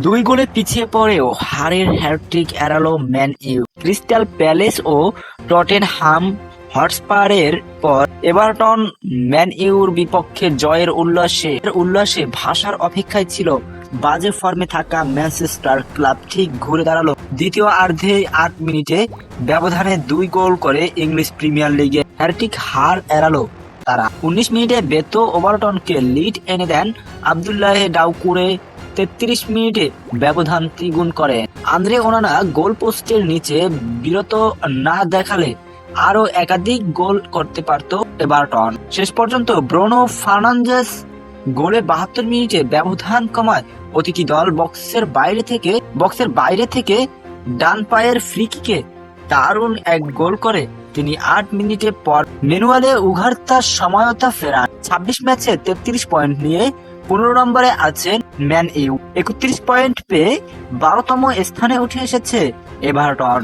দুই গোলে পিছিয়ে পড়েও হারের হ্যাটট্রিক এড়ালো ম্যান ইউ ক্রিস্টাল প্যালেস ও টটেনহাম হটস্পারের পর এভারটন ম্যান ইউর বিপক্ষে জয়ের উল্লাসে উল্লাসে ভাষার অপেক্ষায় ছিল বাজে ফর্মে থাকা ম্যানচেস্টার ক্লাব ঠিক ঘুরে দাঁড়াল দ্বিতীয় আর্ধে আট মিনিটে ব্যবধানে দুই গোল করে ইংলিশ প্রিমিয়ার লিগে হ্যাটট্রিক হার এড়ালো তারা। উনিশ মিনিটে বেতো ওভারটনকে লিড এনে দেন আবদুল্লাহ ডাউকুরে তেত্রিশ মিনিটে ব্যবধান দ্বিগুণ করে। আন্দ্রে ওনানা গোল পোস্টের নিচে বিরত না দেখালে আরও একাধিক গোল করতে পারত এভারটন। শেষ পর্যন্ত ব্রোনো ফার্নান্ডেস গোলে বাহাত্তর মিনিটে ব্যবধান কমায় অতিথি দল বক্সের বাইরে থেকে, বক্সের বাইরে থেকে ডান পায়ের ফ্রি কিকে দারুণ এক গোল করে তিনি আট মিনিটে পর ম্যানুয়ালে উঘার্তার সময়তা ফেরান। ছাব্বিশ ম্যাচে তেত্রিশ পয়েন্ট নিয়ে পনেরো নম্বরে আছেন ম্যান ইউ। একত্রিশ পয়েন্ট পেয়ে বারোতম স্থানে উঠে এসেছে এভারটন।